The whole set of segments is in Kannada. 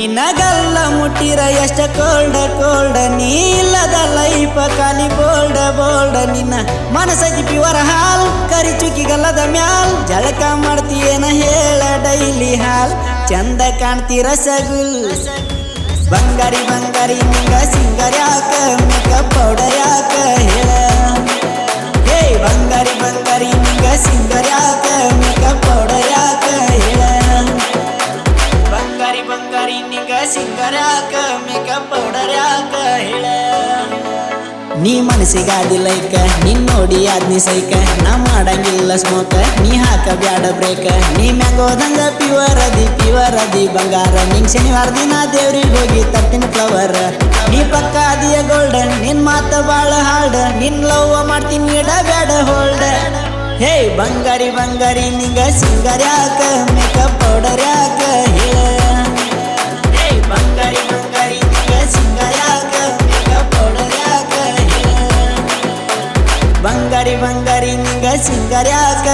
ನಿನ್ನಗಲ್ಲ ಮುಟ್ಟಿರ ಎಷ್ಟ ಕೋಲ್ಡ ಕೋಲ್ಡ ನೀ ಇಲ್ಲದ ಲೈಫ ಖಾಲಿ ಬೋಲ್ಡ ಬೋಲ್ಡ. ನಿನ್ನ ಮನಸ್ಸಗಿ ವರ ಹಾಲ್, ಕರಿ ಚುಕ್ಕಿಗಲ್ಲದ ಮ್ಯಾಲ್. ಜಳಕ ಮಾಡ್ತೀಯೇನ ಹೇಳ ಡೈಲಿ ಹಾಲ್. ಚಂದ ಕಾಣ್ತೀರ ಸಗುಲ್. ಬಂಗಾರಿ ಬಂಗಾರಿ ನಿಂಗ ಸಿಂಗರ್ ಯಾಕ ಮೇಕಪ್ ಪೌಡರ್ ಯಾಕ ಹೇಳ? ಹೇ ಬಂಗಾರಿ ಬಂಗಾರಿ ನಿಂಗ ಸಿಂಗರ್ ನೀ ಮನಸ್ಸಿಗಾದಿ ಲೈಕ ನಿನ್ ನೋಡಿ ಆದ್ನಿ ಸೈಕ. ನಾ ಮಾಡಂಗಿಲ್ಲ ಸ್ಮೋಕ ನೀ ಹಾಕ ಬ್ಯಾಡ ಬ್ರೇಕ ನೀ ಮ್ಯಾಂಗೋದಂಗ ಪ್ಯೂರ್ ಅದಿ ಪ್ಯೂರ್ ಅದಿ ಬಂಗಾರ. ನಿಂಗ್ ಶನಿವಾರ ದಿನ ದೇವ್ರಿಗೆ ಹೋಗಿ ತರ್ತೀನಿ ಫ್ಲವರ್ ನೀ ಪಕ್ಕ ಅದಿಯ ಗೋಲ್ಡನ್ ನಿನ್ ಮಾತ ಬಾಳ ಹಾಲ್ಡ ನಿನ್ ಲವ್ ಮಾಡ್ತೀನಿ, ಇಡ ಬ್ಯಾಡ ಹೋಲ್ಡ ಹೇ ಬಂಗಾರಿ ಬಂಗಾರಿ, ನಿಂಗ ಸಿಂಗರ್ ಯಾಕ? ಮೇಕಪ್ ಪೌಡರ್ ಯಾಕ? ಬಂಗಾರಿ ನಿಂಗ ಸಿಂಗರ್ ಯಾಕ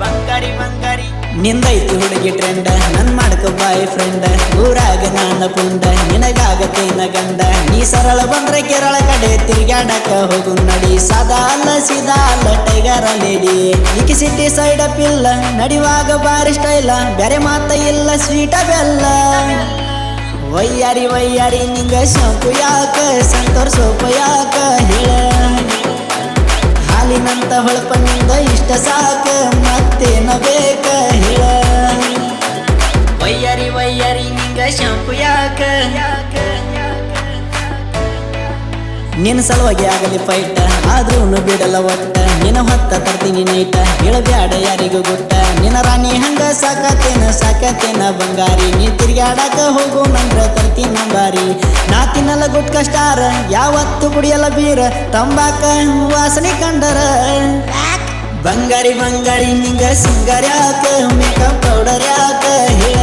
ಬಂಗಾರಿ ಬಂಗಾರಿ ನಿಂದೈತಿ ಹುಡುಗಿ ಟ್ರೆಂಡ ನನ್ ಮಾಡ್ಕೊ ಬಾಯ್ ಫ್ರೆಂಡ್ ಊರಾಗ ನಾನ ಪುಂಡ ನಿನಗಾಗತ್ತೇನ ಗಂಡ ನೀ ಸರಳ ಬಂದ್ರೆ ಕೇರಳ ಕಡೆ ತಿರ್ಗಾಡಕ ಹೋಗು ನಡಿ ಸದಾ ಅಲ್ಲ ಸೀದಾ ಅಲ್ಲ ಟೈಗರ ಲೇಡಿ ಈಕಿ ಸಿಟಿ ಸೈಡ್ ಅಪ್ ಇಲ್ಲ ನಡಿವಾಗ ಬಾರಿ ಸ್ಟೈಲ ಬೇರೆ ಮಾತ ಇಲ್ಲ ಸ್ವೀಟ ಬೆಲ್ಲ ವಯ್ಯಾರಿ ವಯ್ಯಾರಿ ನಿಂಗ ಶಂಕು ಯಾಕ ಸಂತೋರ್ ಸೋಪ ಯಾಕ ಹೇಳ ಹಾಲಿನಂತ ಹೊಳಪ ನಿಂದ ಇಷ್ಟ ಸಾಕ ಮತ್ತೇನ ಬೇಕ ಹೇಳ. ವೈಯರಿ ವಯ್ಯಾರಿ ನಿಂಗ ಶಾಂಪು ಯಾಕ? ನಿನ್ನ ಸಲುವಾಗಿ ಆಗಲಿ ಫೈಟ್ ಆದ್ರೂ ಬಿಡಲ್ಲ ಒಟ್ಟ. ನಿನ್ನ ಹೊತ್ತ ತರ್ತೀನಿ ನೈಟ ಹೇಳಬ್ಯಾಡ ಯಾರಿಗೂ ಗೊತ್ತ ನಿನ್ನ ರಾಣಿ ಹಂಗ ಸಾಕತೇನ ಸಾಕತೇನ ಬಂಗಾರಿ. ನೀ ತಿರ್ಗಾಡಕ ಹೋಗು ನಂದ್ರ ತರ್ತೀನಿ ಬಾರಿ. ನಾ ತಿನ್ನಲ್ಲ ಗುಟ್ಕ ಸ್ಟಾರ ಯಾವತ್ತು ಕುಡಿಯಲ್ಲ ಬೀರ. ತಂಬಾಕ ವಾಸನೆ ಕಂಡರ. ಬಂಗಾರಿ ಬಂಗಾರಿ ನಿಂಗ ಸಿಂಗಾರ ಯಾಕ? ಮೇಕಪ್ ಪೌಡರ್ ಯಾಕ? ಹೇಳ.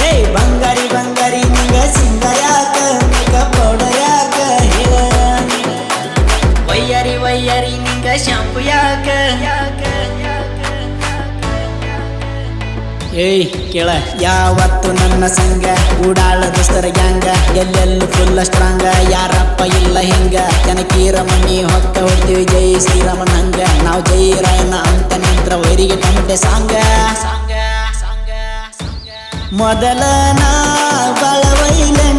ಹೇ ಬಂಗಾರಿ ಬಂಗಾರಿ ನಿಂಗ ಸಿಂಗಾರ ಯಾಕ? ಮೇಕಪ್ ಪೌಡರ್ ಯಾಕ? ಹೇಳ. ವಯ್ಯರಿ ವಯ್ಯಾರಿ ನಿಂಗ ಶಾಂಪು ಯಾಕ? ಏಯ್ ಕೇಳ, ಯಾವತ್ತು ನನ್ನ ಸಂಘ? ಉಡಾಳ ದೋಸ್ತರ ಗ್ಯಾಂಗ, ಎಲ್ಲೆಲ್ಲೂ ಫುಲ್ ಸ್ಟ್ರಾಂಗ ಯಾರಪ್ಪ ಇಲ್ಲ ಹಿಂಗ? ಜನಕೀರ ಮನಿ ಹೊತ್ತ ಹೊಡ್ತೀವಿ, ಜೈ ಶ್ರೀರಾಮನ ಹಂಗ ನಾವು ಜೈ ರಾಯನ ಅಂತ ನಿಂತ್ರ ವೈರಿಗೆ ಟಮಟೆ ಸಾಂಗ. ಮೊದಲ ನಾ ಬಳವೈಲೆಂಟ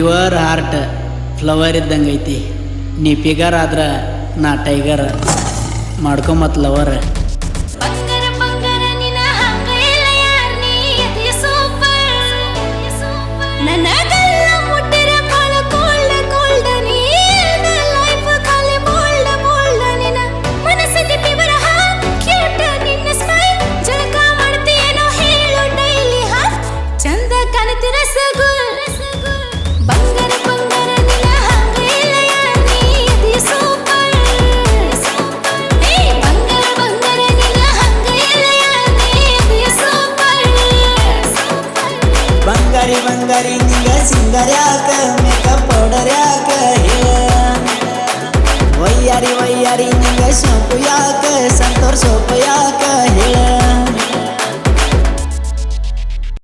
ಪ್ಯೂರ್ ಹಾರ್ಟ್ ಫ್ಲವರ್ ಇದ್ದಂಗೈತಿ. ನೀ ಫಿಗರ್ ಆದ್ರೆ ನಾ ಟೈಗರ್ ಮಾಡ್ಕೊಂಬತ್ ಲವರ್ ಬಂದರಿಂದ ಸಿಂಗರ್ಯಾಕ ಮೇಕಪ್ ಪೌಡರ್ಯಾಕ ವೈಯಾರಿ ವೈಯಾರಿ ನಿಂಗ ಶಾಂಪು ಯಾಕ ಸಂತೋರ್ ಸೋಪು ಯಾಕ ಹೇಳ